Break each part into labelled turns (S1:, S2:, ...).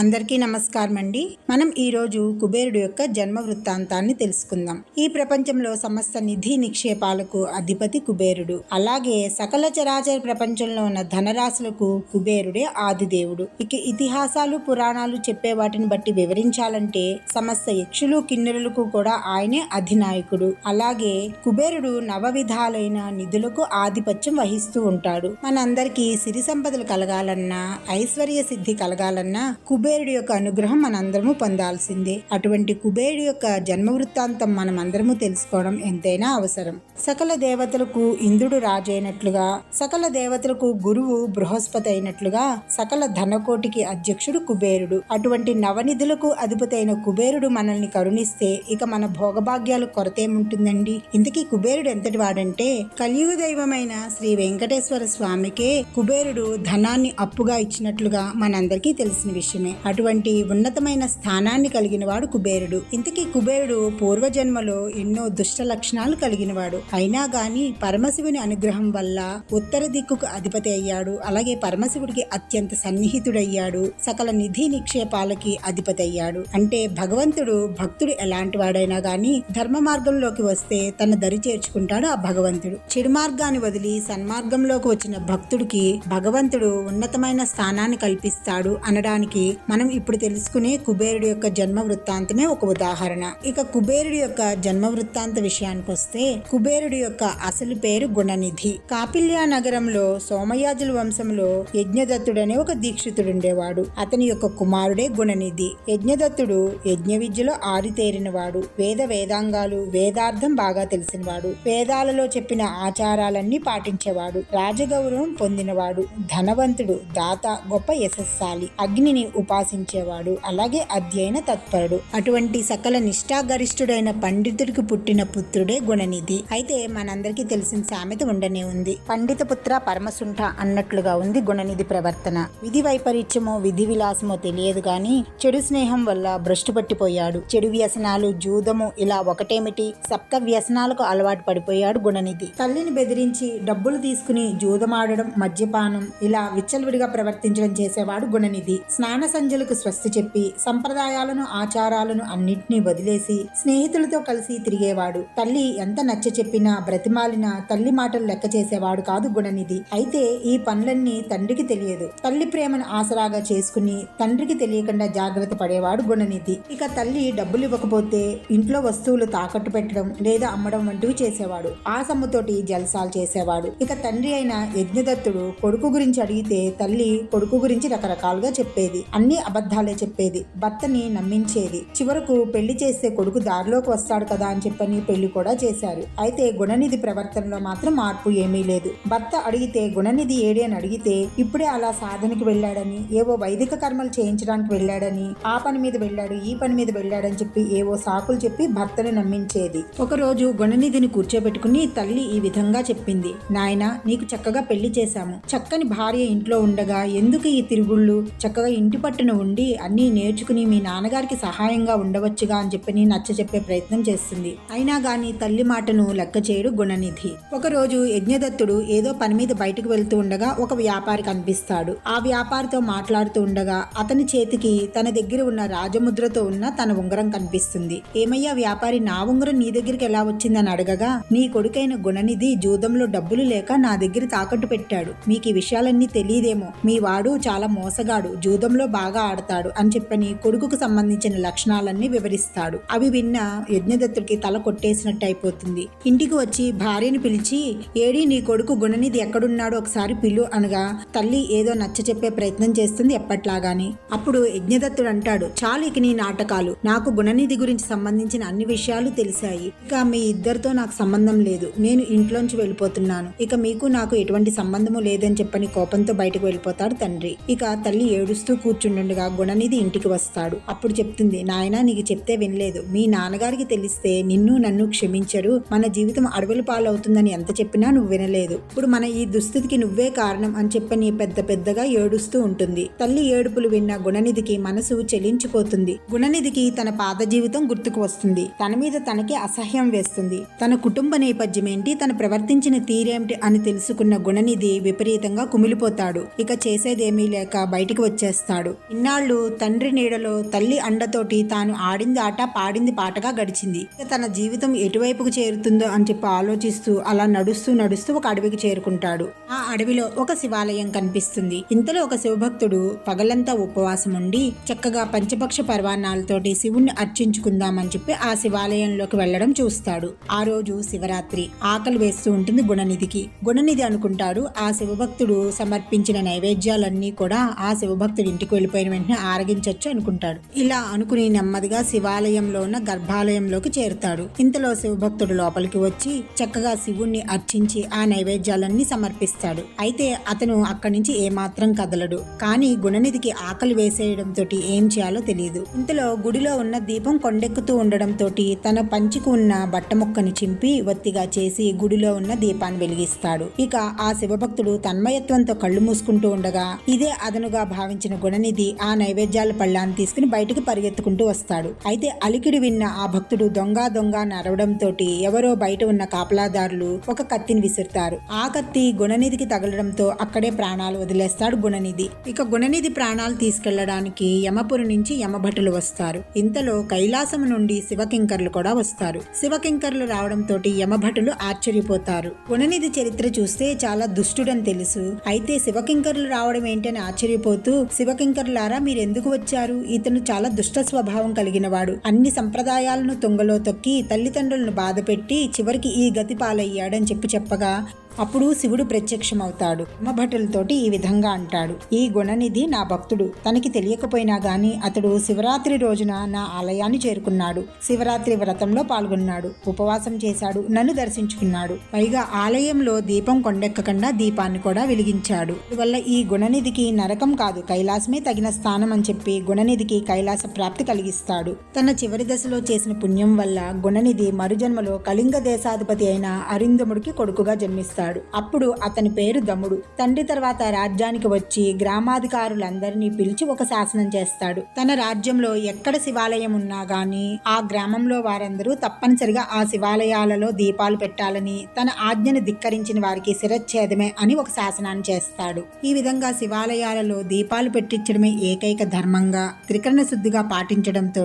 S1: అందరికీ నమస్కారం అండి మనం ఈరోజు కుబేరుడు యొక్క జన్మ వృత్తాంతాన్ని తెలుసుకుందాం. ఈ ప్రపంచంలో సమస్త నిధి నిక్షేపాలకు అధిపతి కుబేరుడు. అలాగే సకల చరాచర ప్రపంచంలో ఉన్న ధనరాశులకు కుబేరుడే ఆదిదేవుడు. ఇక ఇతిహాసాలు పురాణాలు చెప్పే వాటిని బట్టి వివరించాలంటే సమస్త యక్షులు కిన్నెరులకు కూడా ఆయనే అధినాయకుడు. అలాగే కుబేరుడు నవ విధాలైన నిధులకు ఆధిపత్యం వహిస్తూ ఉంటాడు. మనందరికీ సిరి సంపదలు కలగాలన్నా ఐశ్వర్య సిద్ధి కలగాలన్నా కుబేరుడి యొక్క అనుగ్రహం మనందరము పొందాల్సిందే. అటువంటి కుబేరుడి యొక్క జన్మ వృత్తాంతం మనం అందరము తెలుసుకోవడం ఎంతైనా అవసరం. సకల దేవతలకు ఇంద్రుడు రాజైనట్లుగా సకల దేవతలకు గురువు బృహస్పతి అయినట్లుగా సకల ధనకోటికి అధ్యక్షుడు కుబేరుడు. అటువంటి నవనిధులకు అధిపతైన కుబేరుడు మనల్ని కరుణిస్తే ఇక మన భోగభాగ్యాలు కొరతేముంటుందండి? ఇంతకీ కుబేరుడు ఎంతటి వాడంటే కలియుగ దైవమైన శ్రీ వెంకటేశ్వర స్వామికే కుబేరుడు ధనాన్ని అప్పుగా ఇచ్చినట్లుగా మనందరికీ తెలిసిన విషయమే. అటువంటి ఉన్నతమైన స్థానాన్ని కలిగిన వాడు కుబేరుడు. ఇంతకీ కుబేరుడు పూర్వజన్మలో ఎన్నో దుష్ట లక్షణాలు కలిగిన వాడు అయినా గాని పరమశివుని అనుగ్రహం వల్ల ఉత్తర దిక్కుకు అధిపతి అయ్యాడు. అలాగే పరమశివుడికి అత్యంత సన్నిహితుడయ్యాడు. సకల నిధి నిక్షేపాలకి అధిపతి అయ్యాడు. అంటే భగవంతుడు భక్తుడు ఎలాంటి వాడైనా గాని ధర్మ మార్గంలోకి వస్తే తన దరి చేర్చుకుంటాడు ఆ భగవంతుడు. చెడు మార్గాన్ని వదిలి సన్మార్గంలోకి వచ్చిన భక్తుడికి భగవంతుడు ఉన్నతమైన స్థానాన్ని కల్పిస్తాడు అనడానికి మనం ఇప్పుడు తెలుసుకునే కుబేరుడి యొక్క జన్మ వృత్తాంతమే ఒక ఉదాహరణ. ఇక కుబేరుడి యొక్క జన్మ వృత్తాంత విషయానికి వస్తే కుబేరుడి యొక్క అసలు పేరు గుణనిధి. కాపిల్యా నగరంలో సోమయాజుల వంశంలో యజ్ఞదత్తుడనే ఒక దీక్షితుడుండేవాడు. అతని యొక్క కుమారుడే గుణనిధి. యజ్ఞదత్తుడు యజ్ఞ విద్యలో ఆరితేరినవాడు. వేద వేదాంగాలు వేదార్థం బాగా తెలిసినవాడు. వేదాలలో చెప్పిన ఆచారాలన్నీ పాటించేవాడు. రాజగౌరవం పొందినవాడు. ధనవంతుడు దాత గొప్ప యశస్సాలి. అగ్నిని ఉపా ఉపాసించేవాడు. అలాగే అధ్యయన తత్పరుడు. అటువంటి సకల నిష్ఠాగరిష్ఠుడైన పండితుడికి పుట్టిన పుత్రుడే గుణనిధి. అయితే మనందరికీ తెలిసిన సామెత ఉండనే ఉంది. పండిత పుత్ర పరమసుంఠ అన్నట్లుగా ఉంది గుణనిధి ప్రవర్తన. విధి వైపరీత్యమో విధి విలాసమో తెలియదు గాని చెడు స్నేహం వల్ల భ్రష్టు పట్టిపోయాడు. చెడు వ్యసనాలు జూదము ఇలా ఒకటేమిటి? సప్త వ్యసనాలకు అలవాటు పడిపోయాడు గుణనిధి. తల్లిని బెదిరించి డబ్బులు తీసుకుని జూదమాడడం మద్యపానం ఇలా విచ్చలవిడిగా ప్రవర్తించడం చేసేవాడు గుణనిధి. స్నాన సంధ్యలకు స్వస్తి చెప్పి సంప్రదాయాలను ఆచారాలను అన్నింటినీ వదిలేసి స్నేహితులతో కలిసి తిరిగేవాడు. తల్లి ఎంత నచ్చ చెప్పినా బ్రతిమాలినా తల్లి మాటలు లెక్క చేసేవాడు కాదు గుణనిధి. అయితే ఈ పనులన్నీ తండ్రికి తెలియదు. తల్లి ప్రేమను ఆసరాగా చేసుకుని తండ్రికి తెలియకుండా జాగ్రత్త పడేవాడు గుణనిధి. ఇక తల్లి డబ్బులు ఇవ్వకపోతే ఇంట్లో వస్తువులు తాకట్టు పెట్టడం లేదా అమ్మడం వంటివి చేసేవాడు. ఆ సొమ్ముతోటి జలసాలు చేసేవాడు. ఇక తండ్రి అయిన యజ్ఞదత్తుడు కొడుకు గురించి అడిగితే తల్లి కొడుకు గురించి రకరకాలుగా చెప్పేది. అన్ని అబద్ధాలే చెప్పేది. భర్తని నమ్మించేది. చివరకు పెళ్ళి చేస్తే కొడుకు దారిలోకి వస్తాడు కదా అని చెప్పని పెళ్ళి కూడా చేశారు. అయితే గుణనిధి ప్రవర్తనలో మాత్రం మార్పు ఏమీ లేదు. భర్త అడిగితే గుణనిధి ఏడి? అని అడిగితే ఇప్పుడే అలా సాధనకి వెళ్ళాడని ఏవో వైదిక కర్మలు చేయించడానికి వెళ్ళాడని ఆ పని మీద వెళ్ళాడు ఈ పని మీద వెళ్ళాడని చెప్పి ఏవో సాకులు చెప్పి భర్తని నమ్మించేది. ఒకరోజు గుణనిధిని కూర్చోబెట్టుకుని తల్లి ఈ విధంగా చెప్పింది. నాయన నీకు చక్కగా పెళ్ళి చేశాము. చక్కని భార్య ఇంట్లో ఉండగా ఎందుకు ఈ తిరుగుళ్ళు? చక్కగా ఇంటి పట్టు పట్టున ఉండి అన్నీ నేర్చుకుని మీ నాన్నగారికి సహాయంగా ఉండవచ్చుగా అని చెప్పి నచ్చ చెప్పే ప్రయత్నం చేస్తుంది. అయినా గాని తల్లి మాటను లెక్క చేయడు గుణనిధి. ఒకరోజు యజ్ఞదత్తుడు ఏదో పని మీద బయటకు వెళ్తూ ఉండగా ఒక వ్యాపారి కనిపిస్తాడు. ఆ వ్యాపారితో మాట్లాడుతూ ఉండగా అతని చేతికి తన దగ్గర ఉన్న రాజముద్రతో ఉన్న తన ఉంగరం కనిపిస్తుంది. ఏమయ్యా వ్యాపారి నా ఉంగరం నీ దగ్గరికి ఎలా వచ్చిందని అడగగా నీ కొడుకైన గుణనిధి జూదంలో డబ్బులు లేక నా దగ్గర తాకట్టు పెట్టాడు. మీకు ఈ విషయాలన్నీ తెలియదేమో. మీ వాడు చాలా మోసగాడు. జూదంలో బాగా బాగా ఆడతాడు అని చెప్పని కొడుకుకు సంబంధించిన లక్షణాలన్నీ వివరిస్తాడు. అవి విన్న యజ్ఞదత్తుడికి తల కొట్టేసినట్టు అయిపోతుంది. ఇంటికి వచ్చి భార్యను పిలిచి ఏడి నీ కొడుకు గుణనిధి ఎక్కడున్నాడో ఒకసారి పిలు అనగా తల్లి ఏదో నచ్చ చెప్పే ప్రయత్నం చేస్తుంది ఎప్పట్లాగాని. అప్పుడు యజ్ఞదత్తుడు అంటాడు చాలు ఇక నీ నాటకాలు. నాకు గుణనిధి గురించి సంబంధించిన అన్ని విషయాలు తెలిసాయి. ఇక మీ ఇద్దరితో నాకు సంబంధం లేదు. నేను ఇంట్లోంచి వెళ్ళిపోతున్నాను. ఇక మీకు నాకు ఎటువంటి సంబంధము లేదని చెప్పని కోపంతో బయటకు వెళ్ళిపోతాడు తండ్రి. ఇక తల్లి ఏడుస్తూ ఉండగా గుణనిధి ఇంటికి వస్తాడు. అప్పుడు చెప్తుంది నాయనా నీకు చెప్తే వినలేదు. మీ నాన్నగారికి తెలిస్తే నిన్ను నన్ను క్షమించరు. మన జీవితం అడవుల పాలవుతుందని ఎంత చెప్పినా నువ్వు వినలేదు. ఇప్పుడు మన ఈ దుస్థితికి నువ్వే కారణం అని చెప్పని పెద్ద పెద్దగా ఏడుస్తూ ఉంటుంది. తల్లి ఏడుపులు విన్న గుణనిధికి మనసు చెలించిపోతుంది. గుణనిధికి తన పాత జీవితం గుర్తుకు వస్తుంది. తన మీద తనకి అసహ్యం వేస్తుంది. తన కుటుంబ నేపథ్యం ఏంటి? తన ప్రవర్తించిన తీరేమిటి అని తెలుసుకున్న గుణనిధి విపరీతంగా కుమిలిపోతాడు. ఇక చేసేదేమీ లేక బయటికి వచ్చేస్తాడు. ఇన్నాళ్ళు తండ్రి నీడలో తల్లి అండతోటి తాను ఆడింది ఆట పాడింది పాటగా గడిచింది. ఇక తన జీవితం ఎటువైపుకు చేరుతుందో అని చెప్పి ఆలోచిస్తూ అలా నడుస్తూ నడుస్తూ ఒక అడవికి చేరుకుంటాడు. ఆ అడవిలో ఒక శివాలయం కనిపిస్తుంది. ఇంతలో ఒక శివభక్తుడు పగలంతా ఉపవాసం ఉండి చక్కగా పంచపక్ష పర్వాణాలతోటి శివుణ్ణి అర్చించుకుందామని చెప్పి ఆ శివాలయంలోకి వెళ్ళడం చూస్తాడు. ఆ రోజు శివరాత్రి. ఆకలి వేస్తూ ఉంటుంది గుణనిధికి. గుణనిధి అనుకుంటాడు ఆ శివభక్తుడు సమర్పించిన నైవేద్యాలన్నీ కూడా ఆ శివభక్తుడి ఇంటికి వెళ్ళిపోయిన వెంటనే ఆరగించవచ్చు అనుకుంటాడు. ఇలా అనుకుని నెమ్మదిగా శివాలయంలో ఉన్న గర్భాలయంలోకి చేరుతాడు. ఇంతలో శివభక్తుడు లోపలికి వచ్చి చక్కగా శివుణ్ణి అర్చించి ఆ నైవేద్యాలన్నీ సమర్పిస్తాడు. అయితే అతను అక్కడి నుంచి ఏమాత్రం కదలడు. కానీ గుణనిధికి ఆకలి వేసేయడంతో ఏం చేయాలో తెలియదు ఇంతలో గుడిలో ఉన్న దీపం కొండెక్కుతూ ఉండడంతో తన పంచికి ఉన్న బట్ట ముక్కని చింపి ఒత్తిగా చేసి గుడిలో ఉన్న దీపాన్ని వెలిగిస్తాడు. ఇక ఆ శివభక్తుడు తన్మయత్వంతో కళ్ళు మూసుకుంటూ ఉండగా ఇదే అదనుగా భావించిన గుణనిధి ఆ నైవేద్యాల పళ్ళాన్ని తీసుకుని బయటకు పరిగెత్తుకుంటూ వస్తాడు. అయితే అలికిడి విన్న ఆ భక్తుడు దొంగ దొంగ నరవడంతో ఎవరో బయట ఉన్న కాపలాదారులు ఒక కత్తిని విసురుతారు. ఆ కత్తి గుణనిధికి తగలడంతో అక్కడే ప్రాణాలు వదిలేస్తాడు గుణనిధి. ఇక గుణనిధి ప్రాణాలు తీసుకెళ్ళడానికి యమపురి నుంచి యమభటులు వస్తారు. ఇంతలో కైలాసం నుండి శివకింకర్లు కూడా వస్తారు. శివకింకర్లు రావడంతో యమభటులు ఆశ్చర్యపోతారు. గుణనిధి చరిత్ర చూస్తే చాలా దుష్టుడని తెలుసు. అయితే శివకింకర్లు రావడం ఏంటని ఆశ్చర్యపోతూ శివకింకర్లు మీరు ఎందుకు వచ్చారు? ఇతను చాలా దుష్ట స్వభావం కలిగినవాడు అన్ని సంప్రదాయాలను తుంగలో తొక్కి తల్లిదండ్రులను బాధపెట్టి చివరికి ఈ గతి పాలయ్యాడని చెప్పి చెప్పగా అప్పుడు శివుడు ప్రత్యక్షమవుతాడు. బ్రహ్మభటులతోటి ఈ విధంగా అంటాడు. ఈ గుణనిధి నా భక్తుడు. తనకి తెలియకపోయినా గాని అతడు శివరాత్రి రోజున నా ఆలయాన్ని చేరుకున్నాడు. శివరాత్రి వ్రతంలో పాల్గొన్నాడు. ఉపవాసం చేశాడు. నన్ను దర్శించుకున్నాడు. పైగా ఆలయంలో దీపం కొండెక్కకుండా దీపాన్ని కూడా వెలిగించాడు. వల్ల ఈ గుణనిధికి నరకం కాదు కైలాసమే తగిన స్థానం అని చెప్పి గుణనిధికి కైలాస ప్రాప్తి కలిగిస్తాడు. తన చివరి దశలో చేసిన పుణ్యం వల్ల గుణనిధి మరుజన్మలో కళింగ దేశాధిపతి అయిన అరిందముడికి కొడుకుగా జన్మిస్తాడు. అప్పుడు అతని పేరు దముడు తండ్రి తర్వాత రాజ్యానికి వచ్చి గ్రామాధికారులందరినీ పిలిచి ఒక శాసనం చేస్తాడు. తన రాజ్యంలో ఎక్కడ శివాలయం ఉన్నా గాని ఆ గ్రామంలో వారందరూ తప్పనిసరిగా ఆ శివాలయాలలో దీపాలు పెట్టాలని తన ఆజ్ఞను ధిక్కరించిన వారికి శిరచ్ఛేదమే అని ఒక శాసనాన్ని చేస్తాడు. ఈ విధంగా శివాలయాలలో దీపాలు పెట్టించడమే ఏకైక ధర్మంగా త్రికరణ శుద్ధిగా పాటించడంతో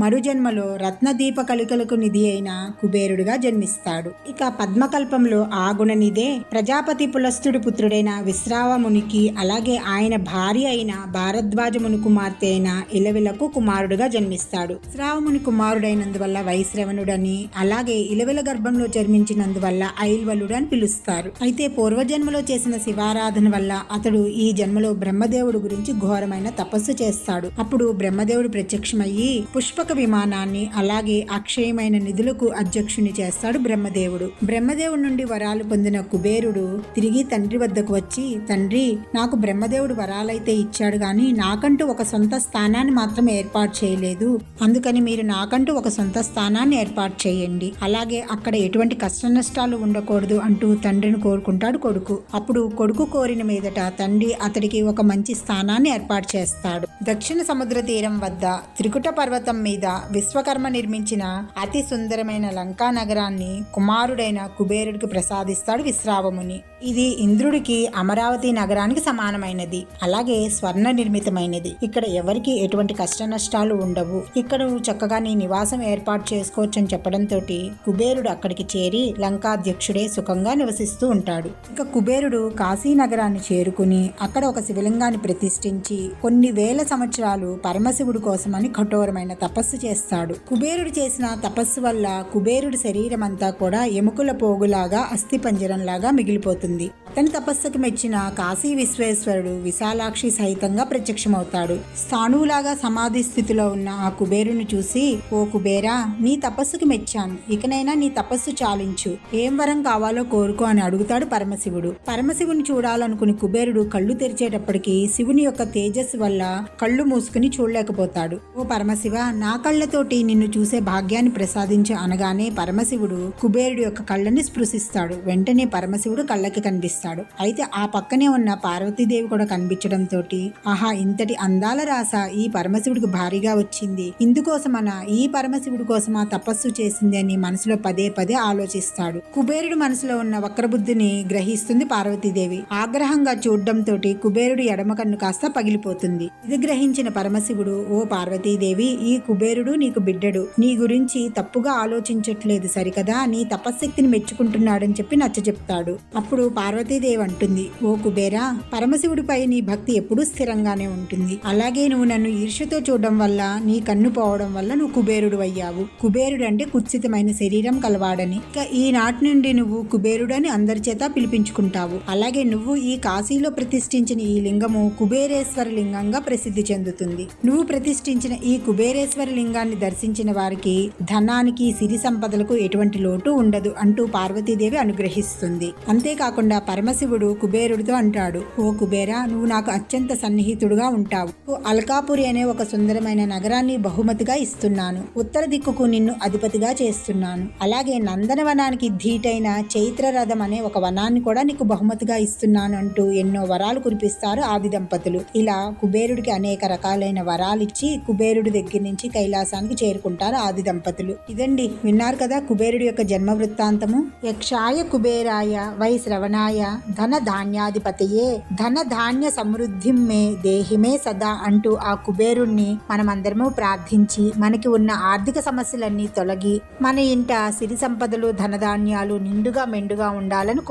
S1: మరుజన్మలో రత్న దీప కలికలకు నిధి అయిన కుబేరుడిగా జన్మిస్తాడు. ఇక పద్మకల్పంలో ఆ గుణనిధే ప్రజాపతి పులస్తుడి పుత్రుడైన విశ్రావమునికి అలాగే ఆయన భార్య అయిన భారద్వాజముని కుమార్తె అయిన ఇలవిలకు కుమారుడుగా జన్మిస్తాడు. విశ్రావముని కుమారుడైనందువల్ల వైశ్రవణుడని అలాగే ఇలవిల గర్భంలో జన్మించినందువల్ల ఐల్వలుడు అని పిలుస్తారు. అయితే పూర్వజన్మలో చేసిన శివారాధన వల్ల అతడు ఈ జన్మలో బ్రహ్మదేవుడు గురించి ఘోరమైన తపస్సు చేస్తాడు. అప్పుడు బ్రహ్మదేవుడు ప్రత్యక్షమయ్యి పుష్పక విమానాన్ని అలాగే అక్షయమైన నిధులకు అధ్యక్షుని చేస్తాడు బ్రహ్మదేవుడు. బ్రహ్మదేవుడి నుండి వరాలు పొందిన కుబేరుడు తిరిగి తండ్రి వద్దకు వచ్చి తండ్రి నాకు బ్రహ్మదేవుడు వరాలైతే ఇచ్చాడు గాని నాకంటూ ఒక సొంత స్థానాన్ని మాత్రం ఏర్పాటు చేయలేదు. అందుకని మీరు నాకంటూ ఒక సొంత స్థానాన్ని ఏర్పాటు చేయండి. అలాగే అక్కడ ఎటువంటి కష్ట నష్టాలు ఉండకూడదు అంటూ తండ్రిని కోరుకుంటాడు కొడుకు. అప్పుడు కొడుకు కోరిన మీదట తండ్రి అతడికి ఒక మంచి స్థానాన్ని ఏర్పాటు చేస్తాడు. దక్షిణ సముద్ర తీరం వద్ద త్రికుట పర్వతం మీద విశ్వకర్మ నిర్మించిన అతి సుందరమైన లంకా నగరాన్ని కుమారుడైన కుబేరుడికి ప్రసాదిస్తాడు విశ్రావముని. ఇది ఇంద్రుడికి అమరావతి నగరానికి సమానమైనది. అలాగే స్వర్ణ నిర్మితమైనది ఇక్కడ ఎవరికి ఎటువంటి కష్ట నష్టాలు ఉండవు. ఇక్కడ నువ్వు చక్కగా నీ నివాసం ఏర్పాటు చేసుకోవచ్చని చెప్పడంతో కుబేరుడు అక్కడికి చేరి లంకాధ్యక్షుడే సుఖంగా నివసిస్తూ ఉంటాడు. ఇక కుబేరుడు కాశీ నగరాన్ని చేరుకుని అక్కడ ఒక శివలింగాన్ని ప్రతిష్ఠించి కొన్ని వేల సంవత్సరాలు పరమశివుడు కోసమని కఠోరమైన తపస్సు చేస్తాడు. కుబేరుడు చేసిన తపస్సు వల్ల కుబేరుడి శరీరం అంతా కూడా ఎముకల పోగులాగా అస్థిపంజరం లాగా మిగిలిపోతుంది. అతని తపస్సుకు మెచ్చిన కాశీ విశ్వేశ్వరుడు విశాలాక్షి సహితంగా ప్రత్యక్షమవుతాడు. స్థాణువులాగా సమాధి స్థితిలో ఉన్న ఆ కుబేరుని చూసి ఓ కుబేరా నీ తపస్సుకు మెచ్చాను. ఇకనైనా నీ తపస్సు చాలించు. ఏం వరం కావాలో కోరుకో అని అడుగుతాడు పరమశివుడు. పరమశివుని చూడాలనుకుని కుబేరుడు కళ్ళు తెరిచేటప్పటికి శివుని యొక్క తేజస్సు వల్ల కళ్ళు మూసుకుని చూడలేకపోతాడు. ఓ పరమశివ నా కళ్ళతోటి నిన్ను చూసే భాగ్యాన్ని ప్రసాదించు అనగానే పరమశివుడు కుబేరుడు యొక్క కళ్ళని స్పృశిస్తాడు. వెంటనే పరమశివుడు కళ్ళకి కనిపిస్తాడు. చేస్తాడు. అయితే ఆ పక్కనే ఉన్న పార్వతీదేవి కూడా కనిపించడంతో ఆహా ఇంతటి అందాల రాస ఈ పరమశివుడికి భారీగా వచ్చింది. ఇందుకోసమన ఈ పరమశివుడి కోసమా తపస్సు చేసింది అని మనసులో పదే పదే ఆలోచిస్తాడు. కుబేరుడు మనసులో ఉన్న వక్రబుద్ధిని గ్రహిస్తుంది పార్వతీదేవి. ఆగ్రహంగా చూడడంతో కుబేరుడు ఎడమ కన్ను కాస్త పగిలిపోతుంది. ఇది గ్రహించిన పరమశివుడు ఓ పార్వతీదేవి ఈ కుబేరుడు నీకు బిడ్డడు. నీ గురించి తప్పుగా ఆలోచించట్లేదు సరికదా. నీ తపశ్శక్తిని మెచ్చుకుంటున్నాడని చెప్పి నచ్చ చెప్తాడు అప్పుడు పార్వతీదేవి అంటుంది. ఓ కుబేరా పరమశివుడిపై నీ భక్తి ఎప్పుడూ స్థిరంగానే ఉంటుంది. అలాగే నువ్వు నన్ను ఈర్ష్యతో చూడడం వల్ల నీ కన్ను పోవడం వల్ల నువ్వు కుబేరుడు అయ్యావు. కుబేరుడు అంటే కుత్సితమైన శరీరం కలవాడని. ఇక ఈనాటి నుండి నువ్వు కుబేరుడు అని అందరి చేత పిలిపించుకుంటావు. అలాగే నువ్వు ఈ కాశీలో ప్రతిష్ఠించిన ఈ లింగము కుబేరేశ్వర లింగంగా ప్రసిద్ధి చెందుతుంది. నువ్వు ప్రతిష్ఠించిన ఈ కుబేరేశ్వర లింగాన్ని దర్శించిన వారికి ధనానికి సిరి సంపదలకు ఎటువంటి లోటు ఉండదు అంటూ పార్వతీదేవి అనుగ్రహిస్తుంది. అంతేకాకుండా పరమశివుడు కుబేరుడితో అంటాడు ఓ కుబేరా నువ్వు నాకు అత్యంత సన్నిహితుడుగా ఉంటావు. ఓ అల్కాపురి అనే ఒక సుందరమైన నగరాన్ని బహుమతిగా ఇస్తున్నాను. ఉత్తర దిక్కుకు నిన్ను అధిపతిగా చేస్తున్నాను. అలాగే నందనవనానికి ధీటైన చైత్ర రథం అనే ఒక వనాన్ని కూడా నీకు బహుమతిగా ఇస్తున్నాను అంటూ ఎన్నో వరాలు కురిపిస్తారు ఆది దంపతులు ఇలా కుబేరుడికి అనేక రకాలైన వరాలిచ్చి కుబేరుడి దగ్గర నుంచి కైలాసానికి చేరుకుంటారు ఆది దంపతులు ఇదండి విన్నారు కదా కుబేరుడి యొక్క జన్మ వృత్తాంతము యక్షాయ కుబేరాయ వై శ్రవణాయ ధన ధాన్యాధిపతయే ధన ధాన్య సమృద్ధిం మే దేహిమే సదా అంటూ ఆ కుబేరుణ్ణి మనమందరము ప్రార్థించి మనకి ఉన్న ఆర్థిక సమస్యలన్నీ తొలగి మన ఇంట సిరి సంపదలు ధనధాన్యాలు నిండుగా మెండుగా ఉండాలని